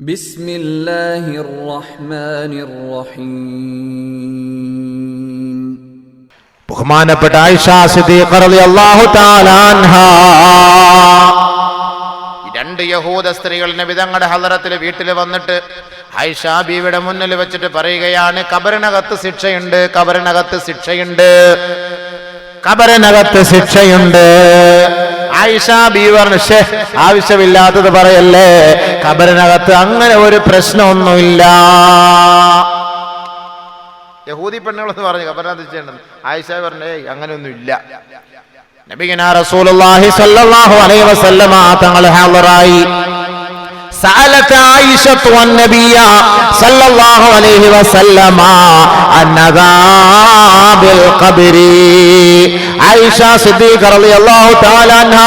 ബിസ്മില്ലാഹിർ റഹ്മാനിർ റഹീം ബഹുമാനപ്പെട്ട ആയിഷ റളിയല്ലാഹു തആല അൻഹാ. രണ്ട് യഹൂദ സ്ത്രീകൾ വിധങ്ങളുടെ ഹലറത്തിൽ വീട്ടിൽ വന്നിട്ട് ആയിഷ ബീവിയുടെ മുന്നിൽ വെച്ചിട്ട് പറയുകയാണ് കബറിനകത്ത് ശിക്ഷയുണ്ട് കബറിനകത്ത് ശിക്ഷയുണ്ട് കബറിനകത്ത് ശിക്ഷയുണ്ട്. ആയിഷ ബി പറഞ്ഞു ഷേ ആവശ്യമില്ലാത്തത് പറയല്ലേ? കബറിനകത്ത് അങ്ങനെ ഒരു പ്രശ്നമൊന്നുമില്ല. യഹൂദി പെണ്ണുകളെന്ന് പറഞ്ഞു കബറിനകത്ത് ചെയ്യേണ്ടത്. ആയിഷ പറഞ്ഞേ അങ്ങനെയൊന്നും ഇല്ല നബിഗന റസൂലുള്ളാഹി സ്വല്ലല്ലാഹു അലൈഹി വസല്ലമ തങ്ങൾ ഹാളറായി سألت عائشة النبي صلى الله عليه وسلم عن عذاب القبر ആയിഷ സിദ്ദീഖ റളിയല്ലാഹു തആല അൻഹ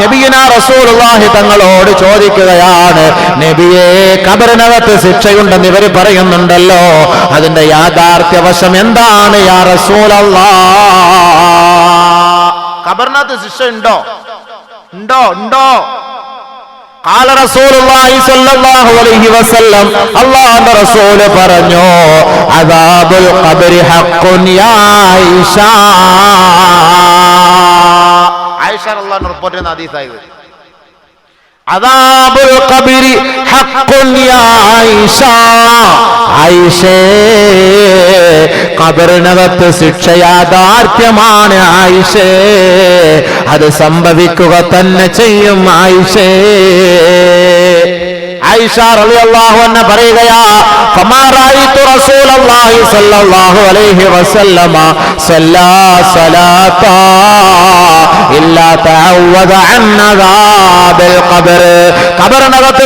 നബിയന റസൂലുള്ളാഹി തങ്ങളോട് ചോദിക്കുകയാണ് നബിയെ കബറിനകത്ത് ശിക്ഷയുണ്ടെന്ന് ഇവർ പറയുന്നുണ്ടല്ലോ അതിന്റെ യാഥാർത്ഥ്യ വശം എന്താണ് യാ റസൂലല്ലാഹ് കബറിനകത്ത് ശിക്ഷ ഉണ്ടോ ഉണ്ടോ ഉണ്ടോ قال رسول الله صلى الله عليه وسلم അള്ളാഹുവിന്റെ റസൂൽ പറഞ്ഞു അദാബുൽ ഖബരി ഹഖ്ഖുൻ യാ ആയിഷ ആയിഷ അള്ളാഹു റിപ്പോർട്ട് ചെയ്യുന്ന ഹദീസായത് ഹഖ്ഖുൻ യാ ആയിഷ ഖബറിനകത്ത് ശിക്ഷ യാഥാർത്ഥ്യമാണ് ആയിഷേ. അത് സംഭവിക്കുക തന്നെ ചെയ്യും ആയിഷേ. പറയുകയാ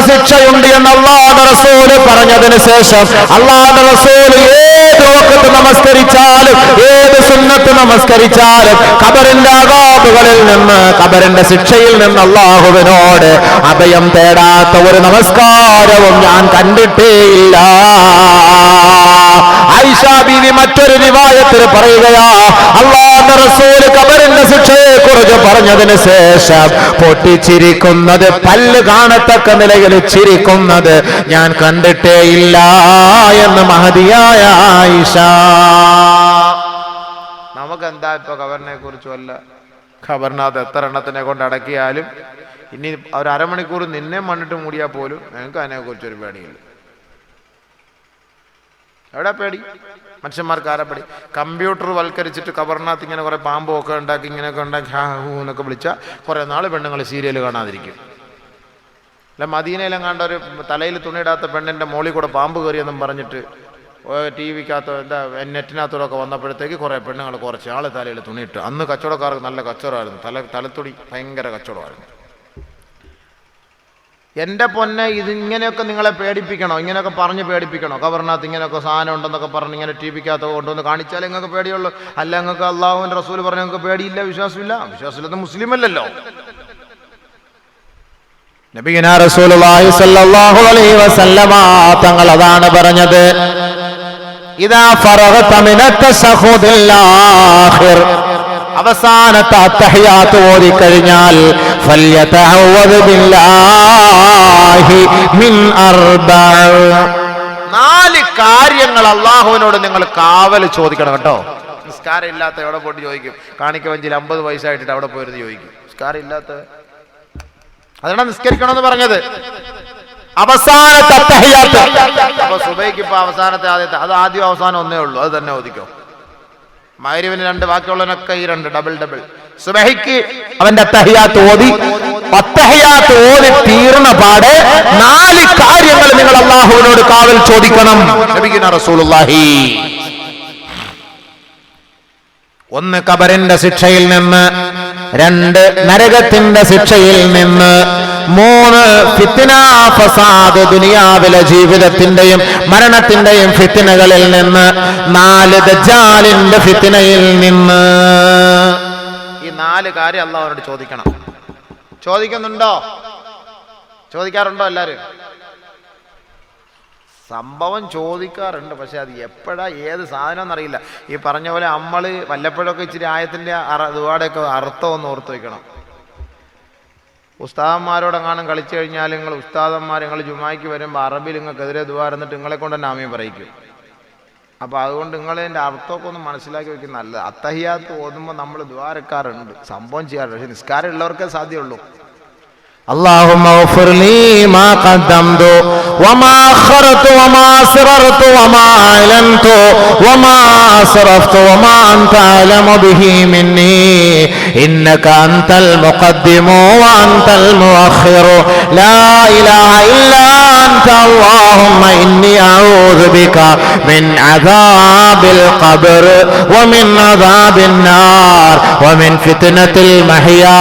ശിക്ഷയുണ്ട് എന്ന് അള്ളാഹ് റസൂൽ പറഞ്ഞതിന് ശേഷം അള്ളാഹ് റസൂൽ ഏത് വക്കത്ത് നമസ്കരിച്ചാലും ഏത് സുന്നത്ത് നമസ്കരിച്ചാലും കബറിന്റെ അകാബുകളിൽ നിന്ന് കബറിന്റെ ശിക്ഷയിൽ നിന്ന് അള്ളാഹുവിനോട് അഭയം തേടാത്ത ഒരു നമസ്കാരവും ഞാൻ കണ്ടിട്ടേയില്ല. ആയിഷ ബീവി മറ്റൊരു റിവായത്തിൽ പറയുകയാ അള്ളാന്റെ റസൂൽ കബറിന്റെ ശിക്ഷയെ കുറിച്ച് പറഞ്ഞതിന് ശേഷം പൊട്ടിച്ചിരിക്കുന്നത് പല്ല് കാണത്തക്ക നിലയിൽ ചിരിക്കുന്നത് ഞാൻ കണ്ടിട്ടേയില്ല എന്ന് മഹതിയായ ആയിഷ നമുക്കെന്താ ഇപ്പൊ ഖബറിനെ കുറിച്ച് വല്ല ഖബറിനകത്ത് എത്ര എണ്ണത്തിനെ കൊണ്ട് അടക്കിയാലും ഇനി ഒരു അരമണിക്കൂർ നിന്നെ മണ്ണിട്ട് മൂടിയാൽ പോലും ഞങ്ങൾക്ക് അതിനെ കുറിച്ചൊരു പേടിയില്ല. എവിടെ പേടി? മനുഷ്യന്മാർക്ക് ആരാ പേടി? കമ്പ്യൂട്ടർ വൽക്കരിച്ചിട്ട് കവറിനകത്ത് ഇങ്ങനെ കുറെ പാമ്പും ഒക്കെ ഉണ്ടാക്കി ഇങ്ങനെയൊക്കെ ഉണ്ടാക്കി ഹാ ഹൂ എന്നൊക്കെ വിളിച്ചാൽ കുറേ നാൾ പെണ്ണുങ്ങൾ സീരിയൽ കാണാതിരിക്കും. അല്ല മദീനയിലും കണ്ട ഒരു തലയിൽ തുണിയിടാത്ത പെണ്ണിന്റെ മോളിൽ കൂടെ പാമ്പ് കയറിയെന്നും പറഞ്ഞിട്ട് ടി വിക്കകത്ത് എന്താ നെറ്റിനകത്തോടൊക്കെ വന്നപ്പോഴത്തേക്ക് കുറേ പെണ്ണുങ്ങൾ കുറച്ച് ആൾ തലയിൽ തുണിയിട്ട് അന്ന് കച്ചവടക്കാർക്ക് നല്ല കച്ചവടമായിരുന്നു. തല തലത്തുടി ഭയങ്കര കച്ചവടമായിരുന്നു. എന്റെ പൊന്നെ ഇതിങ്ങനെയൊക്കെ നിങ്ങളെ പേടിപ്പിക്കണോ? ഇങ്ങനെയൊക്കെ പറഞ്ഞ് പേടിപ്പിക്കണോ? കവറിനകത്ത് ഇങ്ങനെയൊക്കെ സാധനം ഉണ്ടെന്നൊക്കെ പറഞ്ഞ് ഇങ്ങനെ ടി വിക്കകത്ത് കൊണ്ടുവന്ന് കാണിച്ചാലേ നിങ്ങൾക്ക് പേടിയുള്ളൂ. അല്ല നിങ്ങൾക്ക് അള്ളാഹുവിന്റെ റസൂൽ പറഞ്ഞ നിങ്ങൾക്ക് പേടിയില്ല വിശ്വാസമില്ല. വിശ്വാസമില്ലാത്ത മുസ്ലിം അല്ലല്ലോ നബിഗന റസൂലുള്ളാഹി സ്വല്ലല്ലാഹു അലൈഹി വസല്ലമ തങ്ങൾ അതാണ് പറഞ്ഞത്. ഇദാ ഫറഗത തമിനത്തെ ആഖിർ. അവസാനത്തെ അത്തഹയാത്ത് ഓതി കഴിഞ്ഞാൽ ഫല്യതഅവദ് ബില്ലാഹി മിൻ അർബഅ നാല് കാര്യങ്ങൾ അള്ളാഹുവിനോട് നിങ്ങൾ കാവൽ ചോദിക്കണം കേട്ടോ. നിസ്കാരം ഇല്ലാത്ത എവിടെ പോയിട്ട് ചോദിക്കും? കാണിക്ക വഞ്ചിൽ അമ്പത് വയസ്സായിട്ടിട്ട് അവിടെ പോയിരുന്ന് ചോദിക്കും. നിസ്കാരം ഇല്ലാത്ത അതാണ് നിസ്കരിക്കണമെന്ന് പറഞ്ഞത്? അവസാനത്തെ അപ്പൊ സുബൈക്ക് ഇപ്പൊ അവസാനത്തെ ആദ്യത്തെ അത് ആദ്യം അവസാനം ഒന്നേ ഉള്ളൂ. അത് തന്നെ ഓദിക്കോ മൈരുവിന് രണ്ട് ബാക്കിയുള്ളതിനൊക്കെ ഈ രണ്ട് ഡബിൾ ഡബിൾ സുബഹിക്ക് അവന്റെ അത്തഹിയാത്ത് ഓതി. അത്തഹിയാത്ത് ഓതി തീർന്ന പാടെ നാല് കാര്യങ്ങൾ നിങ്ങൾ അള്ളാഹുവിനോട് കാവൽ ചോദിക്കണം. റസൂലുള്ളാഹി. ഒന്ന് കബറിന്റെ ശിക്ഷയിൽ നിന്ന് രണ്ട് നരകത്തിന്റെ ശിക്ഷയിൽ നിന്ന് മൂന്ന് ഫിത്തിന ഫസാദ് ദുനിയാവിലെ ജീവിതത്തിന്റെയും മരണത്തിന്റെയും ഫിത്തിനകളിൽ നിന്ന് നാല് ദജാലിന്റെ ഫിത്തിനയിൽ നിന്ന്. ഈ നാല് കാര്യം അള്ളാഹുനോട് ചോദിക്കണം. ചോദിക്കുന്നുണ്ടോ? ചോദിക്കാറുണ്ടോ എല്ലാരും സംഭവം ചോദിക്കാറുണ്ട് പക്ഷെ അത് എപ്പോഴാ ഏത് സാധനം എന്നറിയില്ല ഈ പറഞ്ഞ പോലെ നമ്മൾ വല്ലപ്പോഴൊക്കെ ഇച്ചിരി ആയത്തിന്റെ അറ ഒരുപാടൊക്കെ അർത്ഥം ഒന്ന് ഓർത്ത് വെക്കണം. ഉസ്താദന്മാരോടെങ്ങാനും കളിച്ചു കഴിഞ്ഞാൽ നിങ്ങൾ ഉസ്താദന്മാർ നിങ്ങൾ ജുമായ്ക്ക് വരുമ്പോൾ അറബിൽ നിങ്ങൾക്കെതിരെ ദുവാരുന്നിട്ട് നിങ്ങളെ കൊണ്ട് തന്നെ ആമയും പറയിക്കും. അപ്പോൾ അതുകൊണ്ട് നിങ്ങൾ എന്റെ അർത്ഥമൊക്കെ ഒന്ന് മനസ്സിലാക്കി വെക്കുന്നത് നല്ലത്. അത്തഹിയാത്ത് ഓതുമ്പോൾ നമ്മൾ ദ്വാരക്കാറുണ്ട് സംഭവം ചെയ്യാറുണ്ട്. പക്ഷെ നിസ്കാരം ഉള്ളവർക്കേ സാധ്യമുള്ളൂ اللهم اغفر لي ما قدمت وما أخرت وما أسررت وما أعلنت وما أسرفت وما أنت أعلم به مني. إنك أنت المقدم وأنت المؤخر. لا إله إلا أنت. اللهم إني أعوذ بك من عذاب القبر ومن عذاب النار ومن فتنة المحيا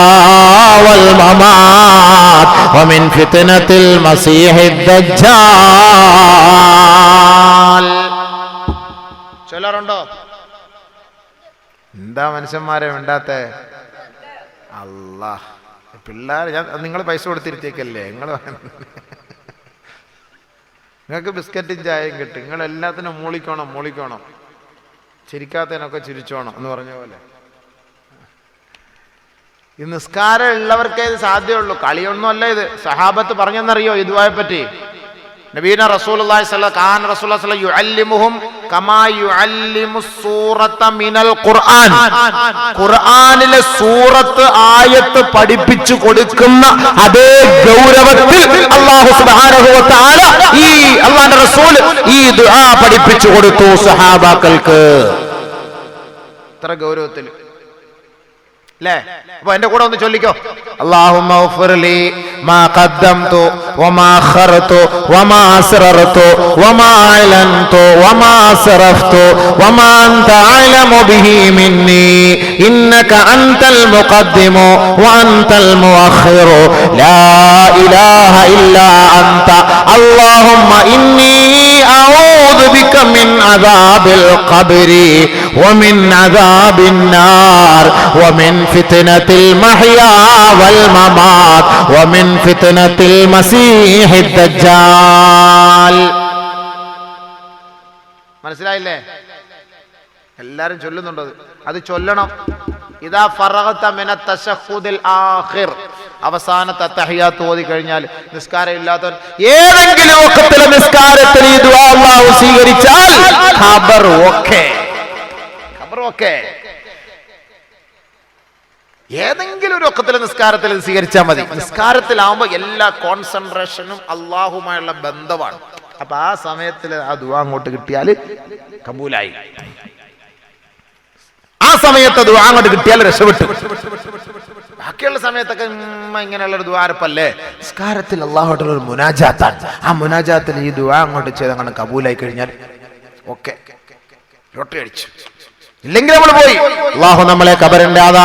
والممات. ومن فتنة المسيح الدجال ചൊല്ലാറുണ്ടോ എന്താ മനുഷ്യന്മാരെ വേണ്ടാത്ത അല്ലാ പിള്ളേർ ഞാൻ നിങ്ങൾ പൈസ കൊടുത്തിരുത്തേക്കല്ലേ നിങ്ങൾ നിങ്ങൾക്ക് ബിസ്ക്കറ്റും ചായയും കിട്ടും നിങ്ങൾ എല്ലാത്തിനും മൂളിക്കോണം മൂളിക്കോണം ചിരിക്കാത്തതിനൊക്കെ ചിരിച്ചോണം എന്ന് പറഞ്ഞ പോലെ ഈ നിസ്കാരം ഉള്ളവർക്കേ ഇത് സാധ്യമുള്ളൂ കളിയൊന്നും അല്ല ഇത്. സഹാബത്ത് പറഞ്ഞെന്നറിയോ ഇതുവായെ പറ്റി നബീന റസൂൽ ഖുർആൻ. ഖുർആനിലെ സൂറത്ത് ആയത്ത് പഠിപ്പിച്ചു കൊടുക്കുന്ന അതേ ഗൗരവത്തിൽ വ ഈ റസൂൽ ഈ ദുആ പഠിപ്പിച്ചു കൊടുത്തു സഹാബാക്കൾക്ക്. ഇത്ര ഗൗരവത്തിൽ അല്ലേ അപ്പൊ എന്റെ കൂടെ ഒന്ന് ചൊല്ലിക്കോ اللهم اغفر لي ما قدمت وما أخرت وما أسررت وما أعلنت وما أسرفت وما أنت أعلم به مني إنك أنت المقدم وأنت المؤخر لا إله إلا أنت اللهم إني أعوذ بك من عذاب القبر ومن عذاب النار ومن فتنة المحيا والممات ومن فتنة المسيح الدجال മനസ്സിലായില്ലേ എല്ലാരും ചൊല്ലുന്നുണ്ട് അത്. അത് ചൊല്ലണം ഇതാ ഫറഗത മിന തശഹുദിൽ ആഖിർ അവസാനത്തെ തഹിയാത്ത് ഓതി കഴിഞ്ഞാൽ നിസ്കാരം ഇല്ലാത്തവൻ ഏതെങ്കിലും ഒക്കത്തിലെ നിസ്കാരത്തിൽ ഈ അല്ലാഹു സ്വീകരിച്ചാൽ ഖബർ ഓക്കേ ഖബർ ഓക്കേ ഏതെങ്കിലും ഒരു ഒക്കത്തിലെ നിസ്കാരത്തിൽ സ്വീകരിച്ചാൽ മതി. നിസ്കാരത്തിലാവുമ്പോൾ എല്ലാ കോൺസെൻട്രേഷനും അള്ളാഹുമായുള്ള ബന്ധമാണ്. അപ്പൊ ആ സമയത്തിൽ ആ ദുവാ അങ്ങോട്ട് കിട്ടിയാൽ കബൂലായി. ആ സമയത്ത് ദുവാ അങ്ങോട്ട് കിട്ടിയാൽ രക്ഷപ്പെട്ടു. ബാക്കിയുള്ള സമയത്തൊക്കെ ഇങ്ങനെയുള്ള ഒരു ദ്വാരപ്പല്ലേ നിസ്കാരത്തിൽ അള്ളാഹോട്ടുള്ള ഒരു മുനാജാത്താണ്. ആ മുനാജാത്തിൽ ഈ ദുവാ അങ്ങോട്ട് ചെയ്ത് അങ്ങനെ കബൂലായി കഴിഞ്ഞാൽ ഓക്കെ ലോട്ടറി അടിച്ചു. ഇല്ലെങ്കിൽ നമ്മൾ പോയി. അള്ളാഹു നമ്മളെ കബറിന്റെ